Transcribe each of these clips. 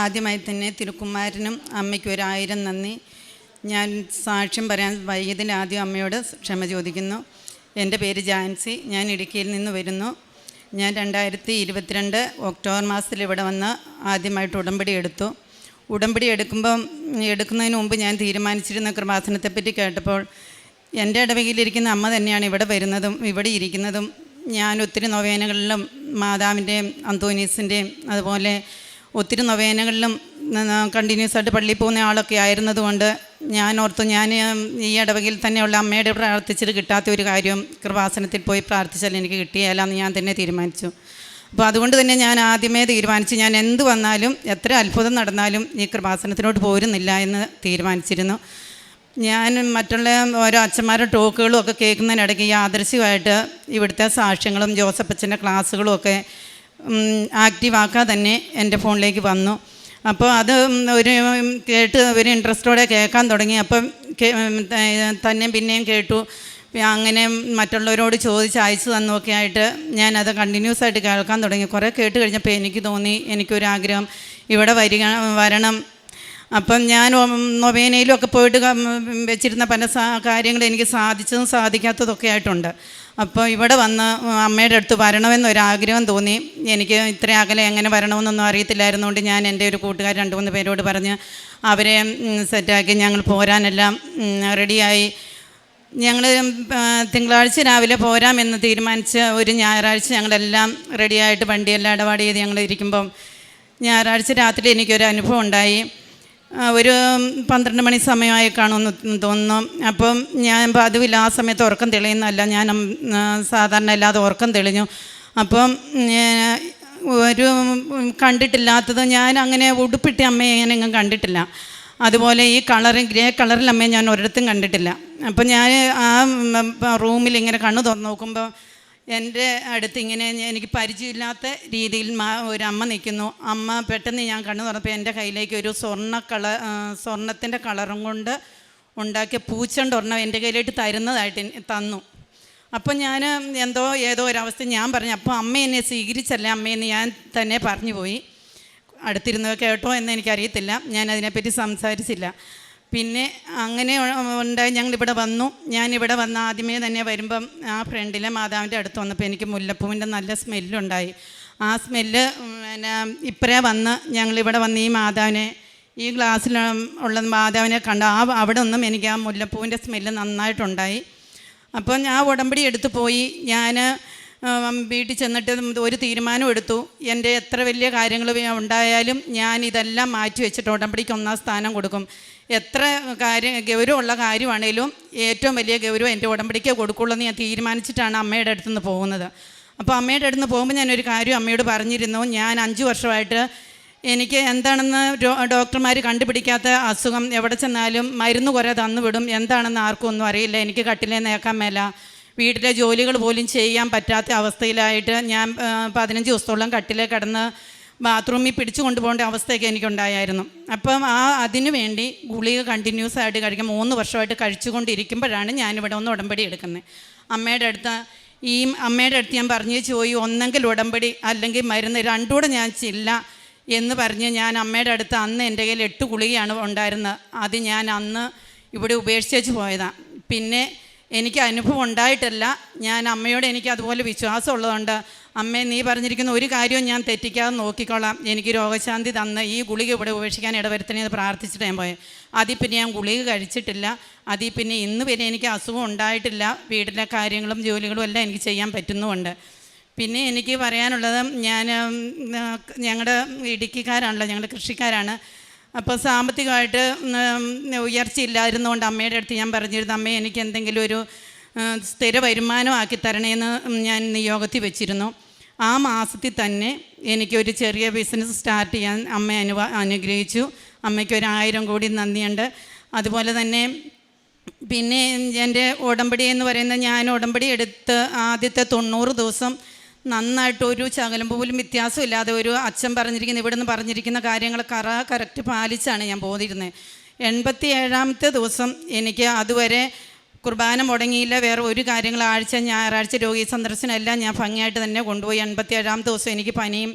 ആദ്യമായി തന്നെ തിരുക്കുമാരനും അമ്മയ്ക്കും ഒരായിരം നന്ദി. ഞാൻ സാക്ഷ്യം പറയാൻ വൈകിയതിൽ ആദ്യം അമ്മയോട് ക്ഷമ ചോദിക്കുന്നു. എന്റെ പേര് ജാൻസി. ഞാൻ ഇടുക്കിയിൽ നിന്ന് വരുന്നു. ഞാൻ രണ്ടായിരത്തി ഇരുപത്തിരണ്ട് ഒക്ടോബർ മാസത്തിൽ ഇവിടെ വന്ന് ആദ്യമായിട്ട് ഉടമ്പടി എടുത്തു. ഉടമ്പടി എടുക്കുമ്പം എടുക്കുന്നതിന് മുമ്പ് ഞാൻ തീരുമാനിച്ചിരുന്ന കൃപാസനത്തെപ്പറ്റി കേട്ടപ്പോൾ എന്റെ ഇടവകയിലിരിക്കുന്ന അമ്മ തന്നെയാണ് ഇവിടെ വരുന്നതും ഇവിടെ ഇരിക്കുന്നതും. ഞാൻ ഒത്തിരി നൊവേനകളിലും മാതാവിന്റെയും അന്തോനീസിന്റെയും അതുപോലെ ഒത്തിരി നവേനകളിലും കണ്ടിന്യൂസ് ആയിട്ട് പള്ളിയിൽ പോകുന്ന ആളൊക്കെ ആയിരുന്നതുകൊണ്ട് ഞാൻ ഓർത്തു ഞാൻ ഈ ഇടവകയിൽ തന്നെയുള്ള അമ്മയുടെ പ്രാർത്ഥിച്ചിട്ട് കിട്ടാത്ത ഒരു കാര്യം കൃപാസനത്തിൽ പോയി പ്രാർത്ഥിച്ചാൽ എനിക്ക് കിട്ടിയാലെന്ന് ഞാൻ തന്നെ തീരുമാനിച്ചു. അപ്പോൾ അതുകൊണ്ട് തന്നെ ഞാൻ ആദ്യമേ തീരുമാനിച്ചു ഞാൻ എന്ത് വന്നാലും എത്ര അത്ഭുതം നടന്നാലും ഈ കൃപാസനത്തിനോട്ട് പോരുന്നില്ല എന്ന് തീരുമാനിച്ചിരുന്നു. ഞാൻ മറ്റുള്ള ഓരോ അച്ഛന്മാരുടെ ടോക്കുകളും ഒക്കെ കേൾക്കുന്നതിനിടയ്ക്ക് യാദൃശ്യമായിട്ട് ഇവിടുത്തെ സാക്ഷ്യങ്ങളും ജോസഫ് അച്ഛന്റെ ക്ലാസ്സുകളും ഒക്കെ ആക്റ്റീവ് തന്നെ എന്റെ ഫോണിലേക്ക് വന്നു. അപ്പോൾ അത് ഒരു കേട്ട് ഒരു ഇൻട്രസ്റ്റോടെ കേൾക്കാൻ തുടങ്ങി. അപ്പം തന്നെ പിന്നെയും കേട്ടു. അങ്ങനെ മറ്റുള്ളവരോട് ചോദിച്ച് അയച്ചു തന്നൊക്കെ ആയിട്ട് ഞാനത് കണ്ടിന്യൂസ് ആയിട്ട് കേൾക്കാൻ തുടങ്ങി. കുറേ കേട്ട് കഴിഞ്ഞപ്പോൾ എനിക്ക് തോന്നി എനിക്കൊരാഗ്രഹം ഇവിടെ വരിക വരണം. അപ്പം ഞാൻ നൊവേനയിലും ഒക്കെ പോയിട്ട് വെച്ചിരുന്ന പല കാര്യങ്ങൾ എനിക്ക് സാധിച്ചതും സാധിക്കാത്തതൊക്കെ ആയിട്ടുണ്ട്. അപ്പോൾ ഇവിടെ വന്ന് അമ്മയുടെ അടുത്ത് വരണമെന്നൊരാഗ്രഹം തോന്നി. എനിക്ക് ഇത്ര അകലെ എങ്ങനെ വരണമെന്നൊന്നും അറിയത്തില്ലായിരുന്നുകൊണ്ട് ഞാൻ എന്റെ ഒരു കൂട്ടുകാർ രണ്ട് മൂന്ന് പേരോട് പറഞ്ഞ് അവരെ സെറ്റാക്കി ഞങ്ങൾ പോരാനെല്ലാം റെഡിയായി. ഞങ്ങൾ തിങ്കളാഴ്ച രാവിലെ പോരാമെന്ന് തീരുമാനിച്ച് ഒരു ഞായറാഴ്ച ഞങ്ങളെല്ലാം റെഡിയായിട്ട് വണ്ടിയെല്ലാം ഇടപാട് ചെയ്ത് ഞങ്ങൾ ഇരിക്കുമ്പം ഞായറാഴ്ച രാത്രി എനിക്കൊരു അനുഭവം ഉണ്ടായി. ഒരു പന്ത്രണ്ട് മണി സമയമായി കാണുമെന്ന് തോന്നുന്നു. അപ്പം ഞാൻ പതിവില്ല ആ സമയത്ത് ഉറക്കം തെളിയുന്നല്ല ഞാൻ സാധാരണ അല്ലാതെ ഉറക്കം തെളിഞ്ഞു. അപ്പം ഒരു കണ്ടിട്ടില്ലാത്തത് ഞാൻ അങ്ങനെ ഉടുപ്പിട്ട അമ്മയെ അങ്ങനെ എങ്ങും കണ്ടിട്ടില്ല. അതുപോലെ ഈ കളർ ഗ്രേ കളറിൽ അമ്മയെ ഞാൻ ഒരിടത്തും കണ്ടിട്ടില്ല. അപ്പം ഞാൻ ആ റൂമിൽ ഇങ്ങനെ കണ്ണു തുറന്ന് നോക്കുമ്പോൾ എന്റെ അടുത്ത് ഇങ്ങനെ എനിക്ക് പരിചയമില്ലാത്ത രീതിയിൽ മാ ഒരു അമ്മ നിൽക്കുന്നു. അമ്മ പെട്ടെന്ന് ഞാൻ കണ്ണു തുറന്നപ്പോൾ എന്റെ കയ്യിലേക്ക് ഒരു സ്വർണ കളർ സ്വർണത്തിന്റെ കളറും കൊണ്ട് ഉണ്ടാക്കിയ പൂച്ചണ്ട് ഒരെണ്ണം എന്റെ കയ്യിലേക്ക് തരുന്നതായിട്ട് തന്നു. അപ്പം ഞാൻ എന്തോ ഏതോ ഒരവസ്ഥ ഞാൻ പറഞ്ഞു. അപ്പോൾ അമ്മ എന്നെ സ്വീകരിച്ചല്ല? അമ്മയെന്ന് ഞാൻ തന്നെ പറഞ്ഞു പോയി. അടുത്തിരുന്ന് കേട്ടോ എന്ന് എനിക്കറിയത്തില്ല. ഞാൻ അതിനെപ്പറ്റി സംസാരിച്ചില്ല. പിന്നെ അങ്ങനെ ഉണ്ടായി. ഞങ്ങളിവിടെ വന്നു. ഞാനിവിടെ വന്ന ആദ്യമേ തന്നെ വരുമ്പം ആ ഫ്രണ്ടിലെ മാതാവിന്റെ അടുത്ത് വന്നപ്പോൾ എനിക്ക് മുല്ലപ്പൂവിന്റെ നല്ല സ്മെല്ലുണ്ടായി. ആ സ്മെല്ല് പിന്നെ ഇപ്പറേ വന്ന് ഞങ്ങളിവിടെ വന്ന് ഈ മാതാവിനെ ഈ ഗ്ലാസ്സിൽ ഉള്ള മാതാവിനെ കണ്ട ആ അവിടെ ഒന്നും എനിക്ക് ആ മുല്ലപ്പൂവിന്റെ സ്മെല്ല് നന്നായിട്ടുണ്ടായി. അപ്പോൾ ഞാൻ ഉടമ്പടി എടുത്തു പോയി. ഞാൻ വീട്ടിൽ ചെന്നിട്ട് ഒരു തീരുമാനം എടുത്തു. എന്റെ എത്ര വലിയ കാര്യങ്ങൾ ഉണ്ടായാലും ഞാൻ ഇതെല്ലാം മാറ്റി വെച്ചിട്ട് ഉടമ്പടിക്ക് ഒന്നാം സ്ഥാനം കൊടുക്കും. എത്ര കാര്യം ഗൗരവമുള്ള കാര്യമാണേലും ഏറ്റവും വലിയ ഗൗരവം എന്റെ ഉടമ്പടിക്ക് കൊടുക്കുള്ളൂ ഞാൻ തീരുമാനിച്ചിട്ടാണ് അമ്മയുടെ അടുത്ത് നിന്ന് പോകുന്നത്. അപ്പോൾ അമ്മയുടെ അടുത്ത് നിന്ന് പോകുമ്പോൾ ഞാനൊരു കാര്യം അമ്മയോട് പറഞ്ഞിരുന്നു. ഞാൻ അഞ്ച് വർഷമായിട്ട് എനിക്ക് എന്താണെന്ന് ഡോക്ടർമാർ കണ്ടുപിടിക്കാത്ത അസുഖം എവിടെ ചെന്നാലും മരുന്ന് കുറേ തന്നുവിടും. എന്താണെന്ന് ആർക്കും ഒന്നും അറിയില്ല. എനിക്ക് കട്ടിലേ നേക്കാൻ മേല. വീട്ടിലെ ജോലികൾ പോലും ചെയ്യാൻ പറ്റാത്ത അവസ്ഥയിലായിട്ട് ഞാൻ പതിനഞ്ച് ദിവസത്തോളം കട്ടിലേ കിടന്ന് ബാത്റൂമിൽ പിടിച്ചു കൊണ്ടുപോകേണ്ട അവസ്ഥയൊക്കെ എനിക്കുണ്ടായിരുന്നു. അപ്പം ആ അതിനു വേണ്ടി ഗുളിക കണ്ടിന്യൂസ് ആയിട്ട് കഴിക്കാൻ മൂന്ന് വർഷമായിട്ട് കഴിച്ചുകൊണ്ടിരിക്കുമ്പോഴാണ് ഞാനിവിടെ ഒന്ന് ഉടമ്പടി എടുക്കുന്നത്. അമ്മയുടെ അടുത്ത് ഈ അമ്മയുടെ അടുത്ത് ഞാൻ പറഞ്ഞു ചോയി ഒന്നെങ്കിൽ ഉടമ്പടി അല്ലെങ്കിൽ മരുന്ന് രണ്ടുകൂടെ ഞാൻ ചില്ല എന്ന് പറഞ്ഞ് ഞാൻ അമ്മയുടെ അടുത്ത് അന്ന് എന്റെ കയ്യിൽ എട്ട് ഗുളികയാണ് ഉണ്ടായിരുന്നത്. അത് ഞാൻ അന്ന് ഇവിടെ ഉപേക്ഷിച്ച് പോയതാണ് പിന്നെ എനിക്ക് അനുഭവം ഉണ്ടായിട്ടല്ല. ഞാൻ അമ്മയോട് എനിക്ക് അതുപോലെ വിശ്വാസമുള്ളതുകൊണ്ട് അമ്മേ നീ പറഞ്ഞിരിക്കുന്ന ഒരു കാര്യവും ഞാൻ തെറ്റിക്കാതെ നോക്കിക്കോളാം. എനിക്ക് രോഗശാന്തി തന്ന് ഈ ഗുളിക ഇവിടെ ഉപേക്ഷിക്കാൻ ഇടവരുത്തണേന്ന് പ്രാർത്ഥിച്ചിട്ട് ഞാൻ പോയത് അതിൽ പിന്നെ ഞാൻ ഗുളിക കഴിച്ചിട്ടില്ല. അതിൽ പിന്നെ ഇന്ന് വരെ എനിക്ക് അസുഖം ഉണ്ടായിട്ടില്ല. വീട്ടിലെ കാര്യങ്ങളും ജോലികളും എല്ലാം എനിക്ക് ചെയ്യാൻ പറ്റുന്നുമുണ്ട്. പിന്നെ എനിക്ക് പറയാനുള്ളത് ഞാൻ ഞങ്ങളുടെ ഇടുക്കിക്കാരാണല്ലോ ഞങ്ങളുടെ കൃഷിക്കാരാണ്. അപ്പോൾ സാമ്പത്തികമായിട്ട് ഉയർച്ച ഉയർച്ചയില്ലായിരുന്നുകൊണ്ട് അമ്മയുടെ അടുത്ത് ഞാൻ പറഞ്ഞിരുന്നു അമ്മേ എനിക്ക് എന്തെങ്കിലും ഒരു സ്ഥിര വരുമാനമാക്കി തരണേന്ന് ഞാൻ നിയോഗത്തിൽ വെച്ചിരുന്നു. ആ മാസത്തിൽ തന്നെ എനിക്കൊരു ചെറിയ ബിസിനസ് സ്റ്റാർട്ട് ചെയ്യാൻ അമ്മ അനുവ അനുഗ്രഹിച്ചു. അമ്മയ്ക്ക് ഒരു ആയിരം കോടി നന്ദിയുണ്ട്. അതുപോലെ തന്നെ പിന്നെ എന്റെ ഉടമ്പടി എന്ന് പറയുന്നത് ഞാൻ ഉടമ്പടി എടുത്ത് ആദ്യത്തെ തൊണ്ണൂറ് ദിവസം നന്നായിട്ട് ഒരു ശകലം പോലും വ്യത്യാസമില്ലാതെ ഒരു അച്ഛൻ പറഞ്ഞിരിക്കുന്ന ഇവിടെ നിന്ന് പറഞ്ഞിരിക്കുന്ന കാര്യങ്ങൾ കറ കറക്റ്റ് പാലിച്ചാണ് ഞാൻ പോന്നിരുന്നത്. എൺപത്തി ഏഴാമത്തെ ദിവസം എനിക്ക് അതുവരെ കുർബാന മുടങ്ങിയില്ല. വേറെ ഒരു കാര്യങ്ങൾ ആഴ്ച ഞായറാഴ്ച രോഗി സന്ദർശനം എല്ലാം ഞാൻ ഭംഗിയായിട്ട് തന്നെ കൊണ്ടുപോയി. എൺപത്തി ഏഴാം ദിവസം എനിക്ക് പനിയും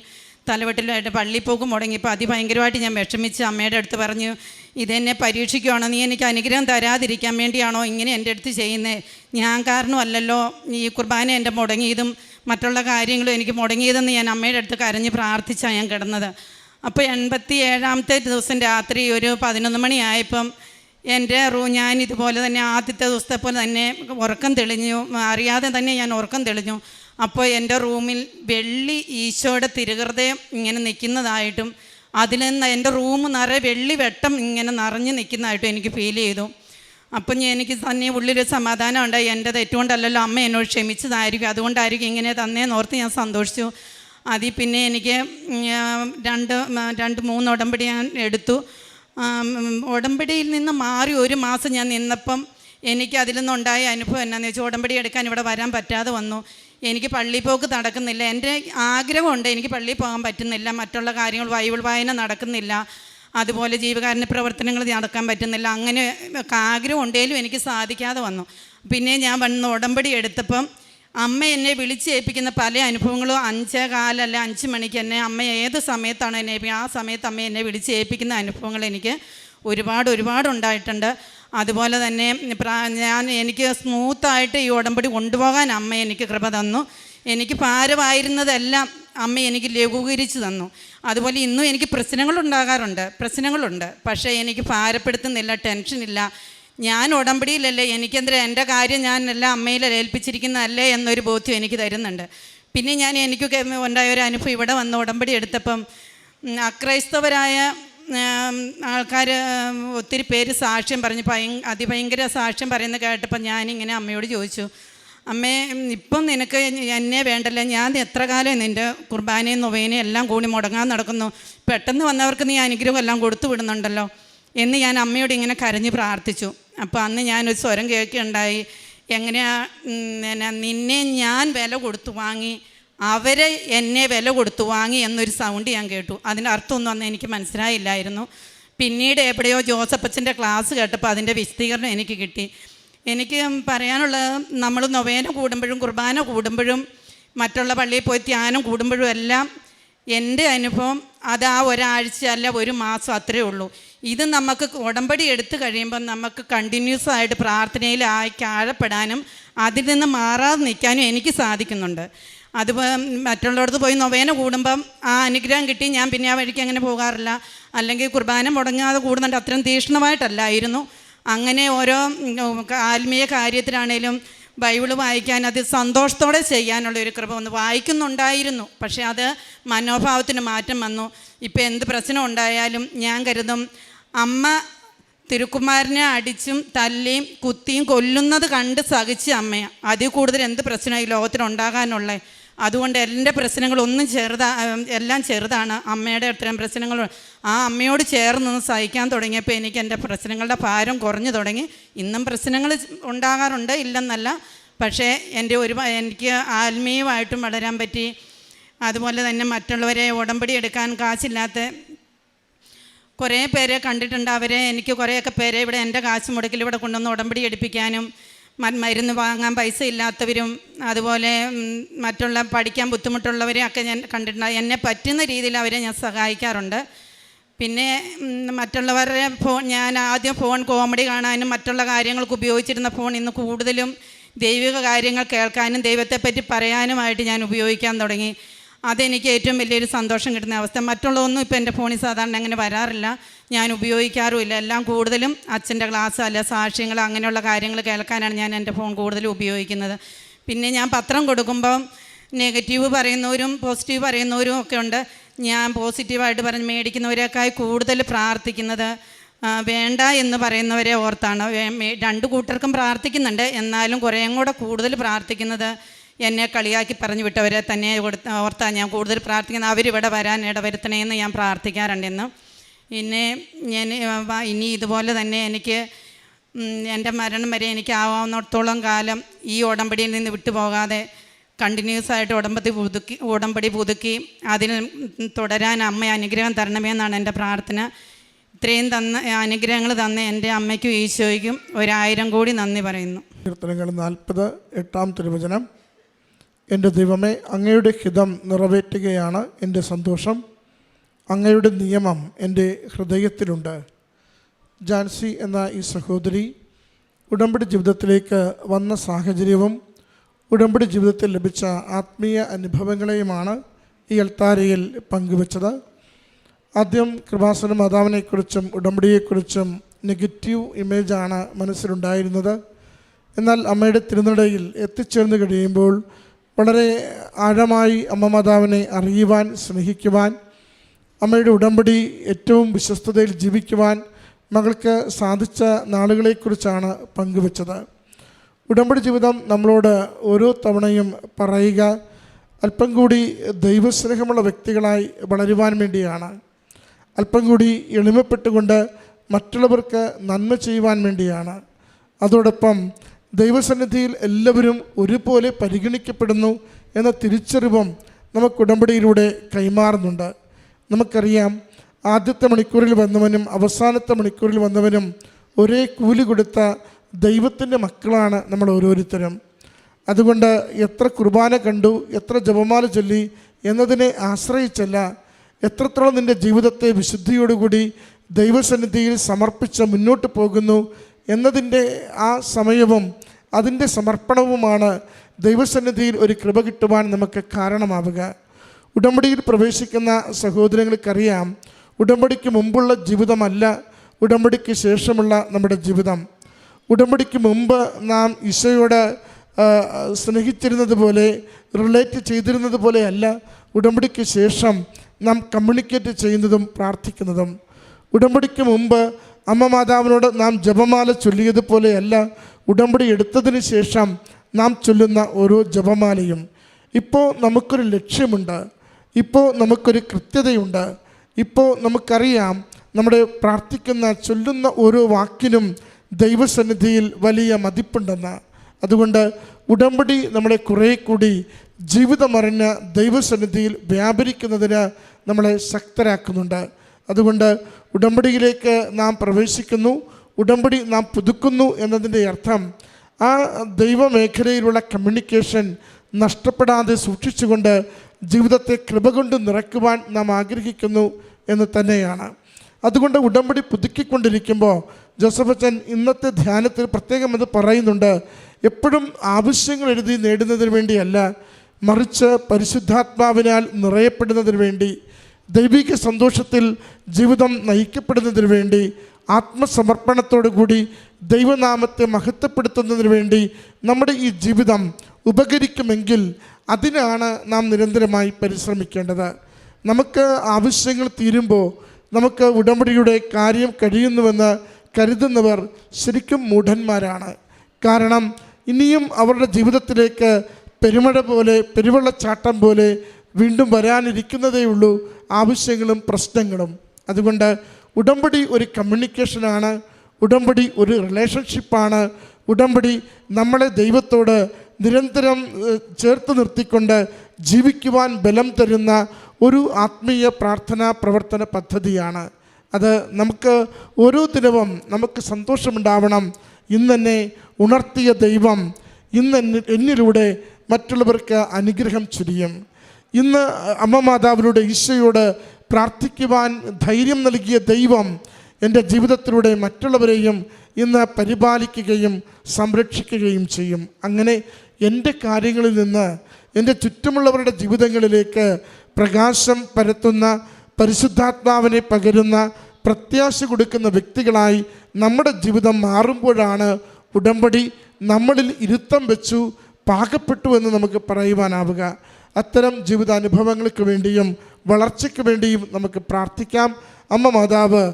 തലവെട്ടിലായിട്ട് പള്ളിപ്പോക്കും മുടങ്ങിയപ്പോൾ അതിഭയങ്കരമായിട്ട് ഞാൻ വിഷമിച്ച് അമ്മയുടെ അടുത്ത് പറഞ്ഞു ഇതെന്നെ പരീക്ഷിക്കുകയാണോ നീ എനിക്ക് അനുഗ്രഹം തരാതിരിക്കാൻ വേണ്ടിയാണോ ഇങ്ങനെ എന്റെ അടുത്ത് ചെയ്യുന്നത് ഞാൻ കാരണമല്ലല്ലോ ഈ കുർബാന എന്റെ മുടങ്ങിയതും മറ്റുള്ള കാര്യങ്ങളും എനിക്ക് മുടങ്ങിയതെന്ന് ഞാൻ അമ്മയുടെ അടുത്ത് കരഞ്ഞ് പ്രാർത്ഥിച്ചാണ് ഞാൻ കിടന്നത്. അപ്പോൾ എൺപത്തി ഏഴാമത്തെ ദിവസം രാത്രി ഒരു പതിനൊന്ന് മണിയായപ്പം എന്റെ റൂ ഞാൻ ഇതുപോലെ തന്നെ ആദ്യത്തെ ദിവസത്തെ പോലെ തന്നെ ഉറക്കം തെളിഞ്ഞു. അറിയാതെ തന്നെ ഞാൻ ഉറക്കം തെളിഞ്ഞു. അപ്പോൾ എന്റെ റൂമിൽ വെള്ളി ഈശോയുടെ തിരുഹൃദയം ഇങ്ങനെ നിൽക്കുന്നതായിട്ടും അതിൽ നിന്ന് എന്റെ റൂം നിറയെ വെള്ളി വെട്ടം ഇങ്ങനെ നിറഞ്ഞു നിൽക്കുന്നതായിട്ടും എനിക്ക് ഫീൽ ചെയ്തു. അപ്പം ഞാൻ എനിക്ക് തന്നെ ഉള്ളിലൊരു സമാധാനം ഉണ്ടായി എന്റെ തെറ്റുകൊണ്ടല്ലല്ലോ അമ്മ എന്നോട് ക്ഷമിച്ചതായിരിക്കും. അതുകൊണ്ടായിരിക്കും ഇങ്ങനെ തന്നേന്ന് ഓർത്ത് ഞാൻ സന്തോഷിച്ചു. അതിൽ പിന്നെ എനിക്ക് രണ്ട് രണ്ട് മൂന്ന് ഉടമ്പടി ഞാൻ എടുത്തു. ഉടമ്പടിയിൽ നിന്ന് മാറി ഒരു മാസം ഞാൻ നിന്നപ്പം എനിക്ക് അതിൽ നിന്നുണ്ടായ അനുഭവം എന്നാന്ന് വെച്ചാൽ ഉടമ്പടി എടുക്കാൻ ഇവിടെ വരാൻ പറ്റാതെ വന്നു. എനിക്ക് പള്ളി പോക്ക് നടക്കുന്നില്ല. എന്റെ ആഗ്രഹമുണ്ട് എനിക്ക് പള്ളിയിൽ പോകാൻ പറ്റുന്നില്ല. മറ്റുള്ള കാര്യങ്ങൾ ബൈബിൾ വായന നടക്കുന്നില്ല. അതുപോലെ ജീവകാരുണ്യ പ്രവർത്തനങ്ങൾ നടക്കാൻ പറ്റുന്നില്ല. അങ്ങനെ ആഗ്രഹം ഉണ്ടെങ്കിലും എനിക്ക് സാധിക്കാതെ വന്നു. പിന്നെ ഞാൻ വന്ന് ഉടമ്പടി എടുത്തപ്പം അമ്മ എന്നെ വിളിച്ചേൽപ്പിക്കുന്ന പല അനുഭവങ്ങളും അഞ്ചേ അല്ല അഞ്ച് മണിക്ക് എന്നെ അമ്മ ഏത് സമയത്താണ് എന്നെ ഏൽപ്പിക്കുക ആ സമയത്ത് അമ്മ എന്നെ വിളിച്ചേൽപ്പിക്കുന്ന അനുഭവങ്ങൾ എനിക്ക് ഒരുപാട് ഒരുപാട് ഉണ്ടായിട്ടുണ്ട്. അതുപോലെ തന്നെ ഞാൻ എനിക്ക് സ്മൂത്തായിട്ട് ഈ ഉടമ്പടി കൊണ്ടുപോകാൻ അമ്മ എനിക്ക് കൃപ തന്നു. എനിക്ക് ഭാരമായിരുന്നതെല്ലാം അമ്മ എനിക്ക് ലഘൂകരിച്ച് തന്നു. അതുപോലെ ഇന്നും എനിക്ക് പ്രശ്നങ്ങളുണ്ടാകാറുണ്ട് പ്രശ്നങ്ങളുണ്ട്. പക്ഷേ എനിക്ക് ഭാരപ്പെടുത്തുന്നില്ല ടെൻഷനില്ല. ഞാൻ ഉടമ്പടിയിലല്ലേ എനിക്കെന്തിനാ എന്റെ കാര്യം ഞാൻ എല്ലാം അമ്മയിൽ ഏൽപ്പിച്ചിരിക്കുന്നതല്ലേ എന്നൊരു ബോധ്യം എനിക്ക് തരുന്നുണ്ട്. പിന്നെ ഞാൻ എനിക്കൊക്കെ ഉണ്ടായ ഒരു അനുഭവം ഇവിടെ വന്ന് ഉടമ്പടി എടുത്തപ്പം അക്രൈസ്തവരായ ആൾക്കാർ ഒത്തിരി പേര് സാക്ഷ്യം പറഞ്ഞ് ഭയ അതിഭയങ്കര സാക്ഷ്യം പറയുന്നത് കേട്ടപ്പോൾ ഞാനിങ്ങനെ അമ്മയോട് ചോദിച്ചു അമ്മേ ഇപ്പം നിനക്ക് എന്നെ വേണ്ടല്ലേ? ഞാൻ എത്ര കാലം നിന്റെ കുർബാനയും നൊവേനയും എല്ലാം കൂടി മുടങ്ങാൻ നടക്കുന്നു. പെട്ടെന്ന് വന്നവർക്ക് നീ അനുഗ്രഹം എല്ലാം കൊടുത്തു വിടുന്നുണ്ടല്ലോ. എന്ന് ഞാൻ അമ്മയോട് ഇങ്ങനെ കരഞ്ഞ് പ്രാർത്ഥിച്ചു. അപ്പോൾ അന്ന് ഞാനൊരു സ്വരം കേൾക്കുകയുണ്ടായി. എങ്ങനെയാ നിന്നെ ഞാൻ വില കൊടുത്തു വാങ്ങി അവരെ എന്നെ വില കൊടുത്തു വാങ്ങി എന്നൊരു സൗണ്ട് ഞാൻ കേട്ടു. അതിന്റെ അർത്ഥമൊന്നും അന്ന് എനിക്ക് മനസ്സിലായില്ലായിരുന്നു. പിന്നീട് എവിടെയോ ജോസഫച്ചന്റെ ക്ലാസ് കേട്ടപ്പോൾ അതിന്റെ വിശദീകരണം എനിക്ക് കിട്ടി. എനിക്ക് പറയാനുള്ളത് നമ്മൾ നൊവേന കൂടുമ്പോഴും കുർബാന കൂടുമ്പോഴും മറ്റുള്ള പള്ളിയിൽ പോയി ധ്യാനം കൂടുമ്പോഴും എല്ലാം എന്റെ അനുഭവം അത് ആ ഒരാഴ്ച അല്ല ഒരു മാസം അത്രയേ ഉള്ളൂ. ഇത് നമുക്ക് ഉടമ്പടി എടുത്തു കഴിയുമ്പോൾ നമുക്ക് കണ്ടിന്യൂസ് ആയിട്ട് പ്രാർത്ഥനയിൽ ആയി ആഴപ്പെടാനും അതിൽ നിന്ന് മാറാതെ നിൽക്കാനും എനിക്ക് സാധിക്കുന്നുണ്ട്. അത് മറ്റുള്ളവർക്ക് പോയി നൊവേന കൂടുമ്പം ആ അനുഗ്രഹം കിട്ടി ഞാൻ പിന്നെ ആ വഴിക്ക് അങ്ങനെ പോകാറില്ല. അല്ലെങ്കിൽ കുർബാന മുടങ്ങാതെ കൂടുന്നുണ്ട് അത്രയും തീക്ഷ്ണമായിട്ടല്ലായിരുന്നു അങ്ങനെ ഓരോ ആത്മീയ കാര്യത്തിലാണേലും ബൈബിൾ വായിക്കാൻ അത് സന്തോഷത്തോടെ ചെയ്യാനുള്ള ഒരു കൃപ ഒന്ന് വായിക്കുന്നുണ്ടായിരുന്നു. പക്ഷേ അത് മനോഭാവത്തിന് മാറ്റം വന്നു. ഇപ്പം എന്ത് പ്രശ്നം ഉണ്ടായാലും ഞാൻ കരുതും അമ്മ തിരുക്കുമാരനെ അടിച്ചും തല്ലിയും കുത്തിയും കൊല്ലുന്നത് കണ്ട് സഹിച്ച അമ്മയാണ് അതിൽ കൂടുതൽ എന്ത് പ്രശ്നമായി ഈ ലോകത്തിലുണ്ടാകാനുള്ളത് അതുകൊണ്ട് എന്റെ പ്രശ്നങ്ങളൊന്നും ചെറുതാ എല്ലാം ചെറുതാണ്. അമ്മയുടെ അത്രയും പ്രശ്നങ്ങൾ ആ അമ്മയോട് ചേർന്ന് സഹിക്കാൻ തുടങ്ങിയപ്പോൾ എനിക്ക് എന്റെ പ്രശ്നങ്ങളുടെ ഭാരം കുറഞ്ഞു തുടങ്ങി. ഇന്നും പ്രശ്നങ്ങൾ ഉണ്ടാകാറുണ്ട് ഇല്ലെന്നല്ല. പക്ഷേ എന്റെ ഒരു എനിക്ക് ആത്മീയമായിട്ടും വളരാൻ പറ്റി. അതുപോലെ തന്നെ മറ്റുള്ളവരെ ഉടമ്പടി എടുക്കാൻ കാശില്ലാത്ത കുറേ പേരെ കണ്ടിട്ടുണ്ട്. അവരെ എനിക്ക് കുറേയൊക്കെ പേരെ ഇവിടെ എന്റെ കാശ് മുടക്കിൽ ഇവിടെ കൊണ്ടുവന്ന് ഉടമ്പടി എടുപ്പിക്കാനും മരുന്ന് വാങ്ങാൻ പൈസ ഇല്ലാത്തവരും അതുപോലെ മറ്റുള്ള പഠിക്കാൻ ബുദ്ധിമുട്ടുള്ളവരെ ഒക്കെ ഞാൻ കണ്ടിട്ടുണ്ട്. എന്നെ പറ്റുന്ന രീതിയിൽ അവരെ ഞാൻ സഹായിക്കാറുണ്ട്. പിന്നെ മറ്റുള്ളവരുടെ ഫോൺ ഞാൻ ആദ്യം ഫോൺ കോമഡി കാണാനും മറ്റുള്ള കാര്യങ്ങൾക്ക് ഉപയോഗിച്ചിരുന്ന ഫോൺ ഇന്ന് കൂടുതലും ദൈവിക കാര്യങ്ങൾ കേൾക്കാനും ദൈവത്തെപ്പറ്റി പറയാനുമായിട്ട് ഞാൻ ഉപയോഗിക്കാൻ തുടങ്ങി. അതെനിക്ക് ഏറ്റവും വലിയൊരു സന്തോഷം കിട്ടുന്ന അവസ്ഥ. മറ്റുള്ളതൊന്നും ഇപ്പോൾ എന്റെ ഫോണിൽ സാധാരണ അങ്ങനെ വരാറില്ല. ഞാൻ ഉപയോഗിക്കാറുമില്ല. എല്ലാം കൂടുതലും അച്ഛന്റെ ക്ലാസ് അല്ല സാക്ഷ്യങ്ങൾ അങ്ങനെയുള്ള കാര്യങ്ങൾ കേൾക്കാനാണ് ഞാൻ എന്റെ ഫോൺ കൂടുതലും ഉപയോഗിക്കുന്നത്. പിന്നെ ഞാൻ പത്രം കൊടുക്കുമ്പം നെഗറ്റീവ് പറയുന്നവരും പോസിറ്റീവ് പറയുന്നവരും ഒക്കെ ഉണ്ട്. ഞാൻ പോസിറ്റീവായിട്ട് പറഞ്ഞ് മേടിക്കുന്നവരെക്കായി കൂടുതൽ പ്രാർത്ഥിക്കുന്നത് വേണ്ട എന്ന് പറയുന്നവരെ ഓർത്താണ്. രണ്ട് കൂട്ടർക്കും പ്രാർത്ഥിക്കുന്നുണ്ട്. എന്നാലും കുറേയും കൂടെ കൂടുതൽ പ്രാർത്ഥിക്കുന്നത് എന്നെ കളിയാക്കി പറഞ്ഞു വിട്ടവരെ തന്നെ കൊടുത്ത് ഓർത്താണ് ഞാൻ കൂടുതൽ പ്രാർത്ഥിക്കുന്നത്. അവരിവിടെ വരാൻ ഇടവരുത്തണേന്ന് ഞാൻ പ്രാർത്ഥിക്കാറുണ്ടെന്ന് പിന്നെ ഞാൻ ഇനി ഇതുപോലെ തന്നെ എനിക്ക് എന്റെ മരണം വരെ എനിക്ക് ആവാവുന്നിടത്തോളം കാലം ഈ ഉടമ്പടിയിൽ നിന്ന് വിട്ടുപോകാതെ കണ്ടിന്യൂസ് ആയിട്ട് ഉടമ്പടി പുതുക്കി ഉടമ്പടി പുതുക്കി അതിൽ തുടരാൻ അമ്മ അനുഗ്രഹം തരണമേ എന്നാണ് എന്റെ പ്രാർത്ഥന. ഇത്രയും തന്ന അനുഗ്രഹങ്ങൾ തന്ന എന്റെ അമ്മയ്ക്കും ഈശോയ്ക്കും ഒരായിരം കോടി നന്ദി പറയുന്നു. കീർത്തനങ്ങൾ നാൽപ്പത് എട്ടാം തിരുവചനം. എന്റെ ദൈവമേ അങ്ങയുടെ ഹിതം നിറവേറ്റുകയാണ് എന്റെ സന്തോഷം. അങ്ങയുടെ നിയമം എന്റെ ഹൃദയത്തിലുണ്ട്. ജാൻസി എന്ന ഈ സഹോദരി ഉടമ്പടി ജീവിതത്തിലേക്ക് വന്ന സാഹചര്യവും ഉടമ്പടി ജീവിതത്തിൽ ലഭിച്ച ആത്മീയ അനുഭവങ്ങളെയുമാണ് ഈ എൽത്താരയിൽ പങ്കുവച്ചത്. ആദ്യം കൃപാസന മാതാവിനെക്കുറിച്ചും ഉടമ്പടിയെക്കുറിച്ചും നെഗറ്റീവ് ഇമേജാണ് മനസ്സിലുണ്ടായിരുന്നത്. എന്നാൽ അമ്മയുടെ തിരുനടയിൽ എത്തിച്ചേർന്ന് കഴിയുമ്പോൾ വളരെ ആഴമായി അമ്മ മാതാവിനെ അറിയുവാൻ സ്നേഹിക്കുവാൻ അമ്മയുടെ ഉടമ്പടി ഏറ്റവും വിശ്വസ്തതയിൽ ജീവിക്കുവാൻ മകൾക്ക് സാധിച്ച നാളുകളെക്കുറിച്ചാണ് പങ്കുവച്ചത്. ഉടമ്പടി ജീവിതം നമ്മളോട് ഓരോ തവണയും പറയുക അല്പം കൂടി ദൈവസ്നേഹമുള്ള വ്യക്തികളായി വളരുവാൻ വേണ്ടിയാണ്. അല്പം കൂടി എളിമപ്പെട്ടുകൊണ്ട് മറ്റുള്ളവർക്ക് നന്മ ചെയ്യുവാൻ വേണ്ടിയാണ്. അതോടൊപ്പം ദൈവസന്നിധിയിൽ എല്ലാവരും ഒരുപോലെ പരിഗണിക്കപ്പെടുന്നു എന്ന തിരിച്ചറിവും നമുക്ക് ഉടമ്പടിയിലൂടെ കൈമാറുന്നുണ്ട്. നമുക്കറിയാം ആദ്യത്തെ മണിക്കൂറിൽ വന്നവനും അവസാനത്തെ മണിക്കൂറിൽ വന്നവനും ഒരേ കൂലി കൊടുത്ത ദൈവത്തിന്റെ മക്കളാണ് നമ്മൾ ഓരോരുത്തരും. അതുകൊണ്ട് എത്ര കുർബാന കണ്ടു എത്ര ജപമാല ചൊല്ലി എന്നതിനെ ആശ്രയിച്ചല്ല എത്രത്തോളം നിന്റെ ജീവിതത്തെ വിശുദ്ധിയോടുകൂടി ദൈവസന്നിധിയിൽ സമർപ്പിച്ച് മുന്നോട്ട് പോകുന്നു എന്നതിന്റെ ആ സമയവും അതിന്റെ സമർപ്പണവുമാണ് ദൈവസന്നിധിയിൽ ഒരു കൃപ കിട്ടുവാൻ നമുക്ക് കാരണമാവുക. ഉടമ്പടിയിൽ പ്രവേശിക്കുന്ന സഹോദരങ്ങൾക്കറിയാം ഉടമ്പടിക്ക് മുമ്പുള്ള ജീവിതമല്ല ഉടമ്പടിക്ക് ശേഷമുള്ള നമ്മുടെ ജീവിതം. ഉടമ്പടിക്ക് മുമ്പ് നാം ഈശോയോട് സ്നേഹിച്ചിരുന്നത് പോലെ റിലേറ്റ് ചെയ്തിരുന്നത് പോലെയല്ല ഉടമ്പടിക്ക് ശേഷം നാം കമ്മ്യൂണിക്കേറ്റ് ചെയ്യുന്നതും പ്രാർത്ഥിക്കുന്നതും. ഉടമ്പടിക്ക് മുമ്പ് അമ്മ മാതാവിനോട് നാം ജപമാല ചൊല്ലിയതുപോലെയല്ല ഉടമ്പടി എടുത്തതിന് ശേഷം നാം ചൊല്ലുന്ന ഓരോ ജപമാലയും. ഇപ്പോൾ നമുക്കൊരു ലക്ഷ്യമുണ്ട്. ഇപ്പോൾ നമുക്കൊരു കൃത്യതയുണ്ട്. ഇപ്പോൾ നമുക്കറിയാം നമ്മുടെ പ്രാർത്ഥിക്കുന്ന ചൊല്ലുന്ന ഓരോ വാക്കിനും ദൈവസന്നിധിയിൽ വലിയ മതിപ്പുണ്ടെന്ന്. അതുകൊണ്ട് ഉടമ്പടി നമ്മളെ കുറേ കൂടി ജീവിതമറിഞ്ഞ് ദൈവസന്നിധിയിൽ വ്യാപരിക്കുന്നതിന് നമ്മളെ ശക്തരാക്കുന്നുണ്ട്. അതുകൊണ്ട് ഉടമ്പടിയിലേക്ക് നാം പ്രവേശിക്കുന്നു ഉടമ്പടി നാം പുതുക്കുന്നു എന്നതിന്റെ അർത്ഥം ആ ദൈവമേഖലയിലുള്ള കമ്മ്യൂണിക്കേഷൻ നഷ്ടപ്പെടാതെ സൂക്ഷിച്ചുകൊണ്ട് ജീവിതത്തെ കൃപ കൊണ്ട് നിറയ്ക്കുവാൻ നാം ആഗ്രഹിക്കുന്നു എന്ന് തന്നെയാണ്. അതുകൊണ്ട് ഉടമ്പടി പുതുക്കിക്കൊണ്ടിരിക്കുമ്പോൾ ജോസഫ് അച്ഛൻ ഇന്നത്തെ ധ്യാനത്തിൽ പ്രത്യേകം അത് പറയുന്നുണ്ട്. എപ്പോഴും ആവശ്യങ്ങൾ എഴുതി നേടുന്നതിന് വേണ്ടിയല്ല മറിച്ച് പരിശുദ്ധാത്മാവിനാൽ നിറയപ്പെടുന്നതിന് വേണ്ടി ദൈവിക സന്തോഷത്തിൽ ജീവിതം നയിക്കപ്പെടുന്നതിന് വേണ്ടി ആത്മസമർപ്പണത്തോടു കൂടി ദൈവനാമത്തെ മഹത്വപ്പെടുത്തുന്നതിന് വേണ്ടി നമ്മുടെ ഈ ജീവിതം ഉപകരിക്കുമെങ്കിൽ അതിനാണ് നാം നിരന്തരമായി പരിശ്രമിക്കേണ്ടത്. നമുക്ക് ആവശ്യങ്ങൾ തീരുമ്പോൾ നമുക്ക് ഉടമ്പടിയുടെ കാര്യം കഴിയുന്നുവെന്ന് കരുതുന്നവർ ശരിക്കും മൂഢന്മാരാണ്. കാരണം ഇനിയും അവരുടെ ജീവിതത്തിലേക്ക് പെരുമഴ പോലെ പെരുവെള്ളച്ചാട്ടം പോലെ വീണ്ടും വരാനിരിക്കുന്നതേ ഉള്ളൂ ആവശ്യങ്ങളും പ്രശ്നങ്ങളും. അതുകൊണ്ട് ഉടമ്പടി ഒരു കമ്മ്യൂണിക്കേഷനാണ് ഉടമ്പടി ഒരു റിലേഷൻഷിപ്പാണ് ഉടമ്പടി നമ്മളെ ദൈവത്തോട് നിരന്തരം ചേർത്ത് നിർത്തിക്കൊണ്ട് ജീവിക്കുവാൻ ബലം തരുന്ന ഒരു ആത്മീയ പ്രാർത്ഥനാ പ്രവർത്തന പദ്ധതിയാണ്. അത് നമുക്ക് ഓരോ ദിനവും നമുക്ക് സന്തോഷമുണ്ടാവണം. ഇന്നെന്നെ ഉണർത്തിയ ദൈവം ഇന്ന് എന്നിലൂടെ മറ്റുള്ളവർക്ക് അനുഗ്രഹം ചുരിയും. ഇന്ന് അമ്മ മാതാവിലൂടെ ഈശോയോട് പ്രാർത്ഥിക്കുവാൻ ധൈര്യം നൽകിയ ദൈവം എന്റെ ജീവിതത്തിലൂടെ മറ്റുള്ളവരെയും ഇന്ന് പരിപാലിക്കുകയും സംരക്ഷിക്കുകയും ചെയ്യും. അങ്ങനെ എന്റെ കാര്യങ്ങളിൽ നിന്ന് എന്റെ ചുറ്റുമുള്ളവരുടെ ജീവിതങ്ങളിലേക്ക് പ്രകാശം പരത്തുന്ന പരിശുദ്ധാത്മാവിനെ പകരുന്ന പ്രത്യാശ കൊടുക്കുന്ന വ്യക്തികളായി നമ്മുടെ ജീവിതം മാറുമ്പോഴാണ് ഉടമ്പടി നമ്മളിൽ ഇരുത്തം വെച്ചു പാകപ്പെട്ടു എന്ന് നമുക്ക് പറയുവാനാവുക. അത്തരം ജീവിതാനുഭവങ്ങൾക്ക് വേണ്ടിയും വളർച്ചയ്ക്ക് വേണ്ടിയും നമുക്ക് പ്രാർത്ഥിക്കാം. അമ്മ മാതാവ്